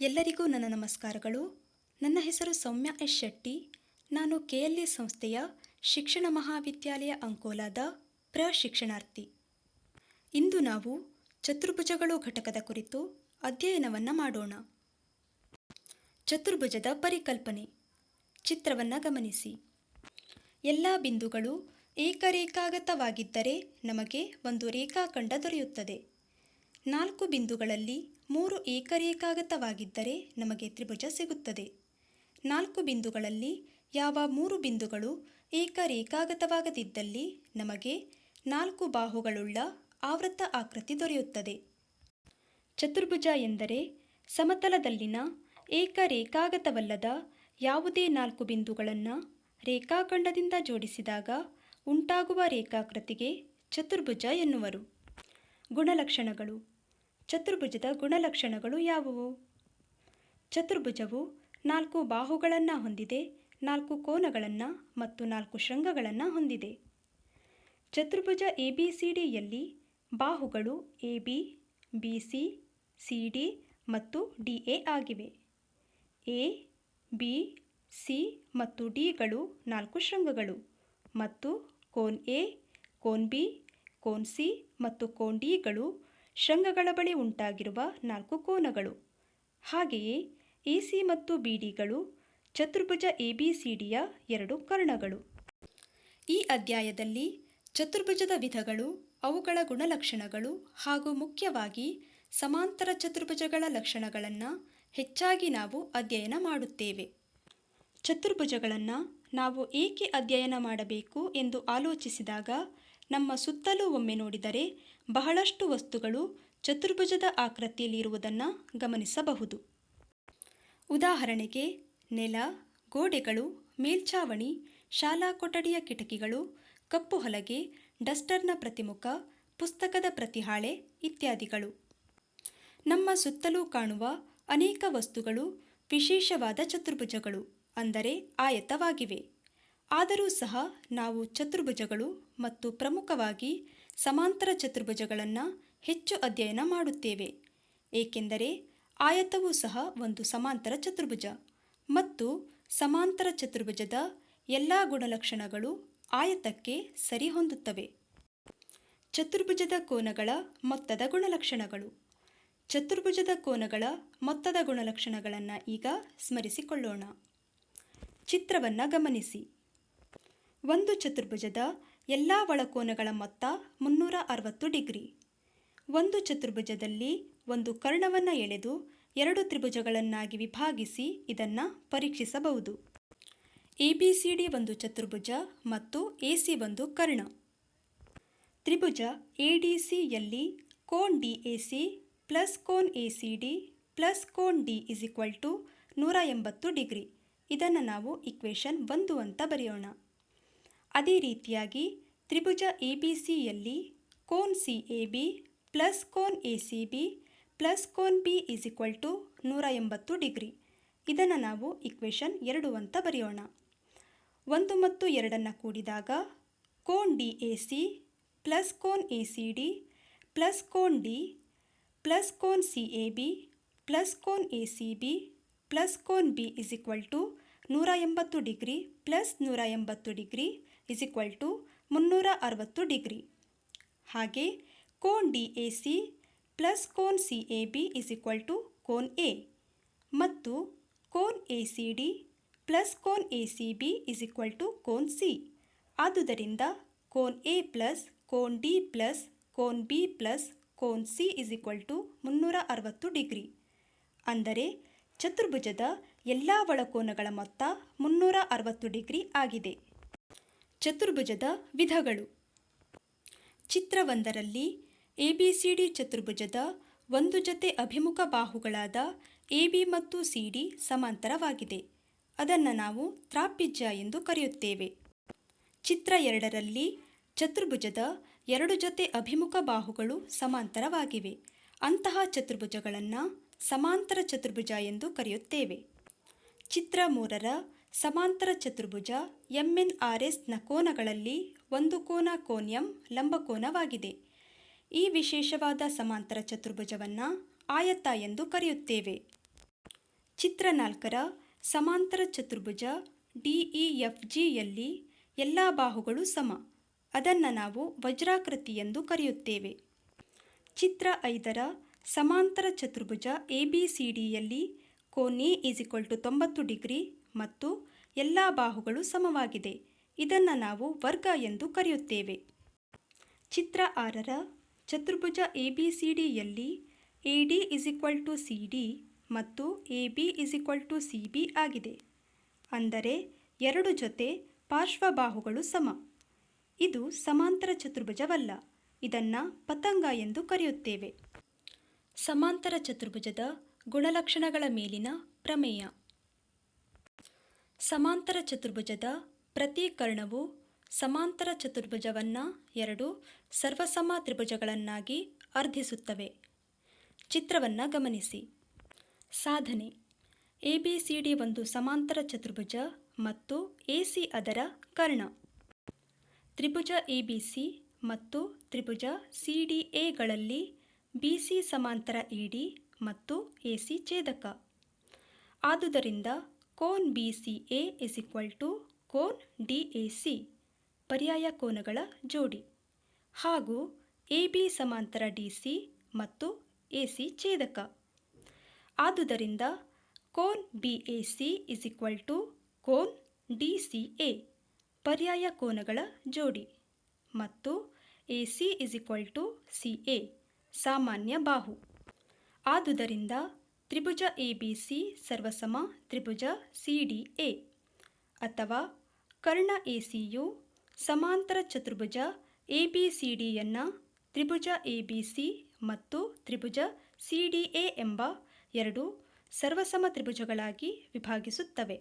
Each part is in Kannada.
ಎಲ್ಲರಿಗೂ ನನ್ನ ನಮಸ್ಕಾರಗಳು. ನನ್ನ ಹೆಸರು ಸೌಮ್ಯ ಎಸ್ ಶೆಟ್ಟಿ. ನಾನು ಕೆ ಎಲ್ ಎ ಸಂಸ್ಥೆಯ ಶಿಕ್ಷಣ ಮಹಾವಿದ್ಯಾಲಯ ಅಂಕೋಲಾದ ಪ್ರಶಿಕ್ಷಣಾರ್ಥಿ. ಇಂದು ನಾವು ಚತುರ್ಭುಜಗಳು ಘಟಕದ ಕುರಿತು ಅಧ್ಯಯನವನ್ನು ಮಾಡೋಣ. ಚತುರ್ಭುಜದ ಪರಿಕಲ್ಪನೆ. ಚಿತ್ರವನ್ನು ಗಮನಿಸಿ. ಎಲ್ಲ ಬಿಂದುಗಳು ಏಕರೇಖಾಗತವಾಗಿದ್ದರೆ ನಮಗೆ ಒಂದು ರೇಖಾಖಂಡ ದೊರೆಯುತ್ತದೆ. ನಾಲ್ಕು ಬಿಂದುಗಳಲ್ಲಿ ಮೂರು ಏಕರೇಖಾಗತವಾಗಿದ್ದರೆ ನಮಗೆ ತ್ರಿಭುಜ ಸಿಗುತ್ತದೆ. ನಾಲ್ಕು ಬಿಂದುಗಳಲ್ಲಿ ಯಾವ ಮೂರು ಬಿಂದುಗಳು ಏಕರೇಖಾಗತವಾಗದಿದ್ದಲ್ಲಿ ನಮಗೆ ನಾಲ್ಕು ಬಾಹುಗಳುಳ್ಳ ಆವೃತ್ತ ಆಕೃತಿ ದೊರೆಯುತ್ತದೆ. ಚತುರ್ಭುಜ ಎಂದರೆ ಸಮತಲದಲ್ಲಿನ ಏಕರೇಖಾಗತವಲ್ಲದ ಯಾವುದೇ ನಾಲ್ಕು ಬಿಂದುಗಳನ್ನು ರೇಖಾಖಂಡದಿಂದ ಜೋಡಿಸಿದಾಗ ಉಂಟಾಗುವ ರೇಖಾಕೃತಿಗೆ ಚತುರ್ಭುಜ ಎನ್ನುವರು. ಗುಣಲಕ್ಷಣಗಳು. ಚತುರ್ಭುಜದ ಗುಣಲಕ್ಷಣಗಳು ಯಾವುವು? ಚತುರ್ಭುಜವು ನಾಲ್ಕು ಬಾಹುಗಳನ್ನು ಹೊಂದಿದೆ, ನಾಲ್ಕು ಕೋನಗಳನ್ನು ಮತ್ತು ನಾಲ್ಕು ಶೃಂಗಗಳನ್ನು ಹೊಂದಿದೆ. ಚತುರ್ಭುಜ ಎ ಬಿ ಸಿ ಡಿಯಲ್ಲಿ ಬಾಹುಗಳು A B B C C D ಮತ್ತು ಡಿ ಎ ಆಗಿವೆ. ಎ ಬಿ, ಸಿ ಮತ್ತು ಡಿಗಳು ನಾಲ್ಕು ಶೃಂಗಗಳು ಮತ್ತು ಕೋನ್ ಎ, ಕೋನ್ ಬಿ, ಕೋನ್ ಸಿ ಮತ್ತು ಕೋನ್ ಡಿಗಳು ಶೃಂಗಗಳ ಬಳಿ ಉಂಟಾಗಿರುವ ನಾಲ್ಕು ಕೋನಗಳು. ಹಾಗೆಯೇ ಎ ಸಿ ಮತ್ತು ಬಿ ಡಿಗಳು, ಚತುರ್ಭುಜ ಎ ಬಿ ಸಿ ಡಿಯ ಎರಡು ಕರ್ಣಗಳು. ಈ ಅಧ್ಯಾಯದಲ್ಲಿ ಚತುರ್ಭುಜದ ವಿಧಗಳು, ಅವುಗಳ ಗುಣಲಕ್ಷಣಗಳು ಹಾಗೂ ಮುಖ್ಯವಾಗಿ ಸಮಾಂತರ ಚತುರ್ಭುಜಗಳ ಲಕ್ಷಣಗಳನ್ನು ಹೆಚ್ಚಾಗಿ ನಾವು ಅಧ್ಯಯನ ಮಾಡುತ್ತೇವೆ. ಚತುರ್ಭುಜಗಳನ್ನು ನಾವು ಏಕೆ ಅಧ್ಯಯನ ಮಾಡಬೇಕು ಎಂದು ಆಲೋಚಿಸಿದಾಗ ನಮ್ಮ ಸುತ್ತಲೂ ಒಮ್ಮೆ ನೋಡಿದರೆ ಬಹಳಷ್ಟು ವಸ್ತುಗಳು ಚತುರ್ಭುಜದ ಆಕೃತಿಯಲ್ಲಿರುವುದನ್ನು ಗಮನಿಸಬಹುದು. ಉದಾಹರಣೆಗೆ, ನೆಲ, ಗೋಡೆಗಳು, ಮೇಲ್ಛಾವಣಿ, ಶಾಲಾ ಕೊಠಡಿಯ ಕಿಟಕಿಗಳು, ಕಪ್ಪು ಹಲಗೆ, ಡಸ್ಟರ್ನ ಪ್ರತಿಮುಖ, ಪುಸ್ತಕದ ಪ್ರತಿಹಾಳೆ ಇತ್ಯಾದಿಗಳು. ನಮ್ಮ ಸುತ್ತಲೂ ಕಾಣುವ ಅನೇಕ ವಸ್ತುಗಳು ವಿಶೇಷವಾದ ಚತುರ್ಭುಜಗಳು ಅಂದರೆ ಆಯತವಾಗಿವೆ. ಆದರೂ ಸಹ ನಾವು ಚತುರ್ಭುಜಗಳು ಮತ್ತು ಪ್ರಮುಖವಾಗಿ ಸಮಾಂತರ ಚತುರ್ಭುಜಗಳನ್ನು ಹೆಚ್ಚು ಅಧ್ಯಯನ ಮಾಡುತ್ತೇವೆ. ಏಕೆಂದರೆ ಆಯತವೂ ಸಹ ಒಂದು ಸಮಾಂತರ ಚತುರ್ಭುಜ ಮತ್ತು ಸಮಾಂತರ ಚತುರ್ಭುಜದ ಎಲ್ಲ ಗುಣಲಕ್ಷಣಗಳು ಆಯತಕ್ಕೆ ಸರಿಹೊಂದುತ್ತವೆ. ಚತುರ್ಭುಜದ ಕೋನಗಳ ಮೊತ್ತದ ಗುಣಲಕ್ಷಣಗಳು. ಚತುರ್ಭುಜದ ಕೋನಗಳ ಮೊತ್ತದ ಗುಣಲಕ್ಷಣಗಳನ್ನು ಈಗ ಸ್ಮರಿಸಿಕೊಳ್ಳೋಣ. ಚಿತ್ರವನ್ನು ಗಮನಿಸಿ. ಒಂದು ಚತುರ್ಭುಜದ ಎಲ್ಲ ಒಳಕೋನಗಳ ಮೊತ್ತ ಮುನ್ನೂರ ಅರವತ್ತು ಡಿಗ್ರಿ. ಒಂದು ಚತುರ್ಭುಜದಲ್ಲಿ ಒಂದು ಕರ್ಣವನ್ನು ಎಳೆದು ಎರಡು ತ್ರಿಭುಜಗಳನ್ನಾಗಿ ವಿಭಾಗಿಸಿ ಇದನ್ನು ಪರೀಕ್ಷಿಸಬಹುದು. ಎ ಬಿ ಸಿ ಡಿ ಒಂದು ಚತುರ್ಭುಜ ಮತ್ತು ಎ ಸಿ ಒಂದು ಕರ್ಣ. ತ್ರಿಭುಜ ಎ ಡಿ ಸಿಯಲ್ಲಿ ಕೋನ್ ಡಿ ಎ ಸಿ ಪ್ಲಸ್ ಕೋನ್ ಎ ಸಿ ಡಿ ಪ್ಲಸ್ ಕೋನ್ ಡಿ ಇಸ್ ಈಕ್ವಲ್ ಟು ನೂರ ಎಂಬತ್ತು ಡಿಗ್ರಿ. ಇದನ್ನು ನಾವು ಇಕ್ವೇಷನ್ ಒಂದು ಅಂತ ಬರೆಯೋಣ. ಅದೇ ರೀತಿಯಾಗಿ ತ್ರಿಭುಜ ಎ ಬಿ ಸಿಯಲ್ಲಿ ಕೋನ್ ಸಿ ಎ ಬಿ ಪ್ಲಸ್ ಕೋನ್ ಎ ಸಿ ಬಿ ಪ್ಲಸ್ ಕೋನ್ ಬಿ ಈಸ್ ಈಕ್ವಲ್ ಟು ನೂರ ಎಂಬತ್ತು ಡಿಗ್ರಿ. ಇದನ್ನು ನಾವು ಇಕ್ವೇಷನ್ ಎರಡು ಅಂತ ಬರೆಯೋಣ. ಒಂದು ಮತ್ತು ಎರಡನ್ನು ಕೂಡಿದಾಗ ಕೋನ್ ಡಿ ಎ ಸಿ ಪ್ಲಸ್ ಕೋನ್ ಎ ಸಿ ಡಿ ಪ್ಲಸ್ ಕೋನ್ ಡಿ ಪ್ಲಸ್ ಕೋನ್ ಸಿ ಎ ಬಿ ಪ್ಲಸ್ ಕೋನ್ ಎ ಸಿ ಬಿ ಪ್ಲಸ್ ಕೋನ್ ಬಿ ಇಸ್ ಈಕ್ವಲ್ ಟು ನೂರ ಎಂಬತ್ತು ಡಿಗ್ರಿ ಪ್ಲಸ್ ನೂರ ಎಂಬತ್ತು ಡಿಗ್ರಿ ಇಸ್ ಈಕ್ವಲ್ ಟು ಮುನ್ನೂರ ಅರವತ್ತು ಡಿಗ್ರಿ. ಹಾಗೆ ಕೋನ್ D A C plus cone C A B is equal to cone A. ಮತ್ತು ಕೋನ್ A C D plus cone A C B is equal to cone C. ಆದುದರಿಂದ ಕೋನ್ ಎ ಪ್ಲಸ್ ಕೋನ್ ಡಿ ಪ್ಲಸ್ ಕೋನ್ ಬಿ ಪ್ಲಸ್ ಕೋನ್ ಸಿ ಇಸ್ ಈಕ್ವಲ್ ಟು ಮುನ್ನೂರ ಅರವತ್ತು ಡಿಗ್ರಿ. ಅಂದರೆ ಚತುರ್ಭುಜದ ಎಲ್ಲ ಒಳಕೋನಗಳ ಮೊತ್ತ ಮುನ್ನೂರ ಅರವತ್ತು ಡಿಗ್ರಿ ಆಗಿದೆ. ಚತುರ್ಭುಜದ ವಿಧಗಳು. ಚಿತ್ರವೊಂದರಲ್ಲಿ ಎ ಬಿ ಸಿ ಡಿ ಚತುರ್ಭುಜದ ಒಂದು ಜೊತೆ ಅಭಿಮುಖ ಬಾಹುಗಳಾದ ಎ ಬಿ ಮತ್ತು ಸಿ ಡಿ ಸಮಾಂತರವಾಗಿದೆ. ಅದನ್ನು ನಾವು ತ್ರಾಪಿಜ್ಯ ಎಂದು ಕರೆಯುತ್ತೇವೆ. ಚಿತ್ರ ಎರಡರಲ್ಲಿ ಚತುರ್ಭುಜದ ಎರಡು ಜೊತೆ ಅಭಿಮುಖ ಬಾಹುಗಳು ಸಮಾಂತರವಾಗಿವೆ. ಅಂತಹ ಚತುರ್ಭುಜಗಳನ್ನು ಸಮಾಂತರ ಚತುರ್ಭುಜ ಎಂದು ಕರೆಯುತ್ತೇವೆ. ಚಿತ್ರ ಮೂರರ ಸಮಾಂತರ ಚತುರ್ಭುಜ ಎಂ ಎನ್ ಆರ್ ಎಸ್ನ ಕೋನಗಳಲ್ಲಿ ಒಂದು ಕೋನ ಕೋನಿಯಂ ಲಂಬಕೋನವಾಗಿದೆ ಈ ವಿಶೇಷವಾದ ಸಮಾಂತರ ಚತುರ್ಭುಜವನ್ನು ಆಯತ ಎಂದು ಕರೆಯುತ್ತೇವೆ. ಚಿತ್ರ ನಾಲ್ಕರ ಸಮಾಂತರ ಚತುರ್ಭುಜ ಡಿ ಇ ಎಫ್ ಜಿಯಲ್ಲಿ ಎಲ್ಲ ಬಾಹುಗಳು ಸಮ. ಅದನ್ನು ನಾವು ವಜ್ರಾಕೃತಿ ಎಂದು ಕರೆಯುತ್ತೇವೆ. ಚಿತ್ರ ಐದರ ಸಮಾಂತರ ಚತುರ್ಭುಜ ಎ ಬಿ ಸಿ ಡಿಯಲ್ಲಿ ಕೋನೆ ಈಸ್ ಇಕ್ವಲ್ ಟು ತೊಂಬತ್ತು ಡಿಗ್ರಿ ಮತ್ತು ಎಲ್ಲ ಬಾಹುಗಳು ಸಮವಾಗಿದೆ. ಇದನ್ನು ನಾವು ವರ್ಗ ಎಂದು ಕರೆಯುತ್ತೇವೆ. ಚಿತ್ರ ಆರರ ಚತುರ್ಭುಜ A B C ಡಿಯಲ್ಲಿ A D is equal to C D ಮತ್ತು A B is equal to C B ಆಗಿದೆ. ಅಂದರೆ ಎರಡು ಜೊತೆ ಪಾರ್ಶ್ವಬಾಹುಗಳು ಸಮ. ಇದು ಸಮಾಂತರ ಚತುರ್ಭುಜವಲ್ಲ. ಇದನ್ನು ಪತಂಗ ಎಂದು ಕರೆಯುತ್ತೇವೆ. ಸಮಾಂತರ ಚತುರ್ಭುಜದ ಗುಣಲಕ್ಷಣಗಳ ಮೇಲಿನ ಪ್ರಮೇಯ. ಸಮಾಂತರ ಚತುರ್ಭುಜದ ಪ್ರತಿ ಕರ್ಣವು ಸಮಾಂತರ ಚತುರ್ಭುಜವನ್ನು ಎರಡು ಸರ್ವಸಮ ತ್ರಿಭುಜಗಳನ್ನಾಗಿ ಅರ್ಧಿಸುತ್ತವೆ. ಚಿತ್ರವನ್ನು ಗಮನಿಸಿ. ಸಾಧನೆ. ಎ ಬಿ ಸಿ ಡಿ ಒಂದು ಸಮಾಂತರ ಚತುರ್ಭುಜ ಮತ್ತು ಎ ಸಿ ಅದರ ಕರ್ಣ. ತ್ರಿಭುಜ ಎ ಬಿ ಸಿ ಮತ್ತು ತ್ರಿಭುಜ ಸಿ ಡಿ ಎಗಳಲ್ಲಿ ಬಿ ಸಿ ಸಮಾಂತರ ಇ ಡಿ ಮತ್ತು ಎ ಸಿ ಛೇದಕ. ಆದುದರಿಂದ cone B C A is equal to cone D A C. ಪರ್ಯಾಯ ಕೋನಗಳ ಜೋಡಿ. ಹಾಗೂ ಎ ಬಿ ಸಮಾಂತರ ಡಿ ಸಿ ಮತ್ತು ಎ ಸಿ ಛೇದಕ. ಆದುದರಿಂದ cone B A C is equal to cone D C A. ಪರ್ಯಾಯ ಕೋನಗಳ ಜೋಡಿ. ಮತ್ತು A C is equal to C A. ಸಾಮಾನ್ಯ ಬಾಹು. ಆದುದರಿಂದ ತ್ರಿಭುಜ ಎ ಬಿ ಸಿ ಸರ್ವಸಮ ತ್ರಿಭುಜ ಸಿ ಡಿ ಎ ಅಥವಾ ಕರ್ಣ ಎ ಸಿಯು ಸಮಾಂತರ ಚತುರ್ಭುಜ ಎ ಬಿ ಸಿ ಡಿಯನ್ನು ತ್ರಿಭುಜ ಎ ಬಿ ಸಿ ಮತ್ತು ತ್ರಿಭುಜ ಸಿ ಡಿ ಎ ಎಂಬ ಎರಡು ಸರ್ವಸಮ ತ್ರಿಭುಜಗಳಾಗಿ ವಿಭಾಗಿಸುತ್ತವೆ.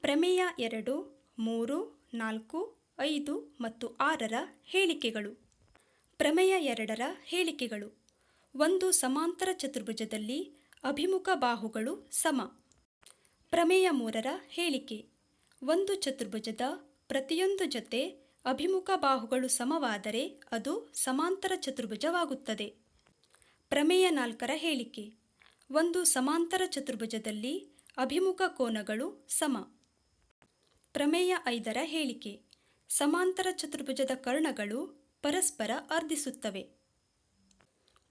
ಪ್ರಮೇಯ ಎರಡು, ಮೂರು, ನಾಲ್ಕು, ಐದು ಮತ್ತು ಆರರ ಹೇಳಿಕೆಗಳು. ಪ್ರಮೇಯ ಎರಡರ ಹೇಳಿಕೆಗಳು. ಒಂದು ಸಮಾಂತರ ಚತುರ್ಭುಜದಲ್ಲಿ ಅಭಿಮುಖ ಬಾಹುಗಳು ಸಮ. ಪ್ರಮೇಯ ಮೂರರ ಹೇಳಿಕೆ. ಒಂದು ಚತುರ್ಭುಜದ ಪ್ರತಿಯೊಂದು ಜೊತೆ ಅಭಿಮುಖ ಬಾಹುಗಳು ಸಮವಾದರೆ ಅದು ಸಮಾಂತರ ಚತುರ್ಭುಜವಾಗುತ್ತದೆ. ಪ್ರಮೇಯ ನಾಲ್ಕರ ಹೇಳಿಕೆ. ಒಂದು ಸಮಾಂತರ ಚತುರ್ಭುಜದಲ್ಲಿ ಅಭಿಮುಖ ಕೋನಗಳು ಸಮ. ಪ್ರಮೇಯ ಐದರ ಹೇಳಿಕೆ. ಸಮಾಂತರ ಚತುರ್ಭುಜದ ಕರ್ಣಗಳು ಪರಸ್ಪರ ಅರ್ಧಿಸುತ್ತವೆ.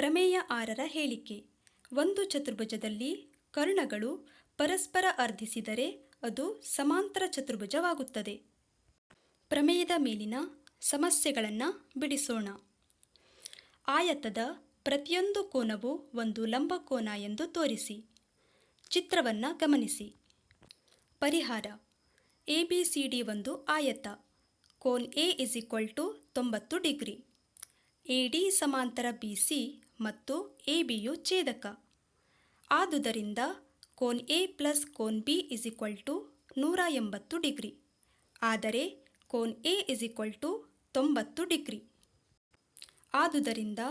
ಪ್ರಮೇಯ ಆರರ ಹೇಳಿಕೆ. ಒಂದು ಚತುರ್ಭುಜದಲ್ಲಿ ಕರ್ಣಗಳು ಪರಸ್ಪರ ಅರ್ಧಿಸಿದರೆ ಅದು ಸಮಾಂತರ ಚತುರ್ಭುಜವಾಗುತ್ತದೆ. ಪ್ರಮೇಯದ ಮೇಲಿನ ಸಮಸ್ಯೆಗಳನ್ನು ಬಿಡಿಸೋಣ. ಆಯತದ ಪ್ರತಿಯೊಂದು ಕೋನವು ಒಂದು ಲಂಬಕೋನ ಎಂದು ತೋರಿಸಿ. ಚಿತ್ರವನ್ನು ಗಮನಿಸಿ. ಪರಿಹಾರ. ಎ ಬಿ ಸಿ ಡಿ ಒಂದು ಆಯತ. ಕೋನ್ ಎ ಇಸ್ ಈಕ್ವಲ್ ಟು ತೊಂಬತ್ತು ಡಿಗ್ರಿ. ಎ ಡಿ ಸಮಾಂತರ ಬಿ ಸಿ ಮತ್ತು ಎ ಬಿಯು ಛೇದಕ. ಆದುದರಿಂದ ಕೋನ್ ಎ ಪ್ಲಸ್ ಕೋನ್ ಬಿ ಇಸ್ ಈಕ್ವಲ್ ಟು ನೂರ ಎಂಬತ್ತು ಡಿಗ್ರಿ. ಆದರೆ ಕೋನ್ ಎ ಇಸ್ ಈಕ್ವಲ್ ಟು ತೊಂಬತ್ತು ಡಿಗ್ರಿ. ಆದುದರಿಂದ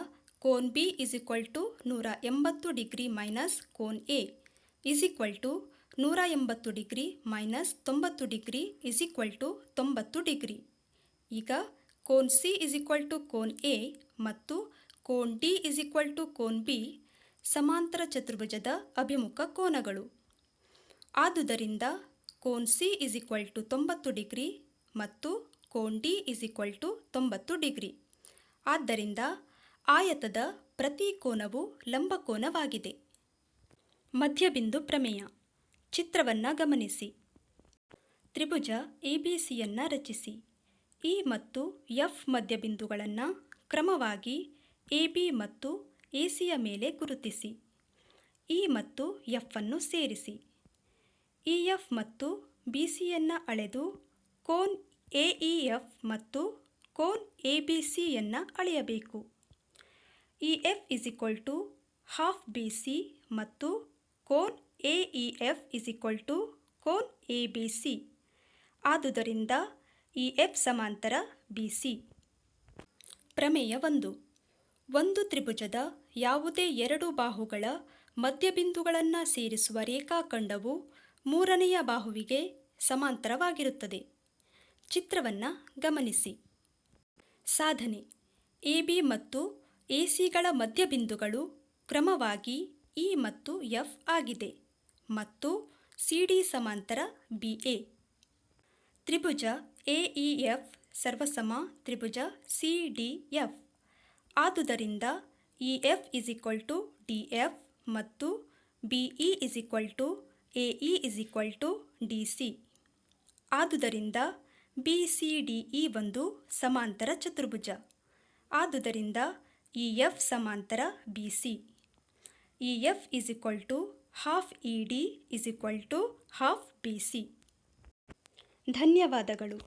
ಕೋನ್ ಬಿ ಇಸ್ ಈಕ್ವಲ್ ಟು ನೂರ ಎಂಬತ್ತು ಡಿಗ್ರಿ ಮೈನಸ್ ಕೋನ್ ಎ ಇಸ್ ಈಕ್ವಲ್ ಟು ನೂರ ಎಂಬತ್ತು ಡಿಗ್ರಿ ಮೈನಸ್ ತೊಂಬತ್ತು ಡಿಗ್ರಿ ಇಸ್ ಈಕ್ವಲ್ ಟು ತೊಂಬತ್ತು ಡಿಗ್ರಿ. ಈಗ ಕೋನ್ ಸಿ ಇಸ್ ಈಕ್ವಲ್ ಟು ಕೋನ್ ಎ ಮತ್ತು ಕೋನ್ ಡಿ ಇಸ್ ಈಕ್ವಲ್ ಟು ಕೋನ್ ಬಿ ಸಮಾಂತರ ಚತುರ್ಭುಜದ ಅಭಿಮುಖ ಕೋನಗಳು. ಆದುದರಿಂದ ಕೋನ್ ಸಿ ಇಸ್ ಈಕ್ವಲ್ ಟು ತೊಂಬತ್ತು ಡಿಗ್ರಿ ಮತ್ತು ಕೋನ್ ಡಿ ಇಸ್ ಈಕ್ವಲ್ ಟು ತೊಂಬತ್ತು ಡಿಗ್ರಿ. ಆದ್ದರಿಂದ ಆಯತದ ಪ್ರತಿ ಕೋನವು ಲಂಬಕೋನವಾಗಿದೆ ಮಧ್ಯಬಿಂದು ಪ್ರಮೇಯ. ಚಿತ್ರವನ್ನು ಗಮನಿಸಿ. ತ್ರಿಭುಜ ಎ ಬಿ ಸಿಯನ್ನು ರಚಿಸಿ. ಇ ಮತ್ತು ಎಫ್ ಮಧ್ಯಬಿಂದುಗಳನ್ನು ಕ್ರಮವಾಗಿ ಎ ಬಿ ಮತ್ತು ಎ ಸಿಯ ಮೇಲೆ ಗುರುತಿಸಿ. ಇ ಮತ್ತು ಎಫ್ ಅನ್ನು ಸೇರಿಸಿ. ಇ ಎಫ್ ಮತ್ತು ಬಿ ಸಿಯನ್ನು ಅಳೆದು ಕೋನ್ ಎ ಇ ಎಫ್ ಮತ್ತು ಕೋನ್ ಎ ಬಿ ಸಿಯನ್ನು ಅಳೆಯಬೇಕು. E F is equal to half B C ಮತ್ತು cone A E F is equal to cone A B C ಆದುದರಿಂದ ಇ ಎಫ್ ಸಮಾಂತರ ಬಿ ಸಿ ಪ್ರಮೇಯ ಒಂದು. ಒಂದು ತ್ರಿಭುಜದ ಯಾವುದೇ ಎರಡು ಬಾಹುಗಳ ಮಧ್ಯಬಿಂದುಗಳನ್ನು ಸೇರಿಸುವ ರೇಖಾಖಂಡವು ಮೂರನೆಯ ಬಾಹುವಿಗೆ ಸಮಾಂತರವಾಗಿರುತ್ತದೆ. ಚಿತ್ರವನ್ನು ಗಮನಿಸಿ. ಸಾಧನೆ. ಎ, ಬಿ ಮತ್ತು ಎ ಸಿಗಳ ಮಧ್ಯಬಿಂದುಗಳು ಕ್ರಮವಾಗಿ ಇ ಮತ್ತು ಎಫ್ ಆಗಿದೆ ಮತ್ತು ಸಿ, ಡಿ ಸಮಾಂತರ ಬಿ, ಎ. ತ್ರಿಭುಜ ಎ, ಇ, ಎಫ್, ಸರ್ವಸಮ ತ್ರಿಭುಜ ಸಿ, ಡಿ, ಎಫ್. ಆದುದರಿಂದ E F is equal to D F ಮತ್ತು B E is equal to A E is equal to D C ಆದುದರಿಂದ ಬಿ ಸಿ ಡಿ ಇ ಒಂದು ಸಮಾಂತರ ಚತುರ್ಭುಜ. ಆದುದರಿಂದ ಇ ಎಫ್ ಸಮಾಂತರ B C E F is equal to half E D is equal to half B C ಧನ್ಯವಾದಗಳು.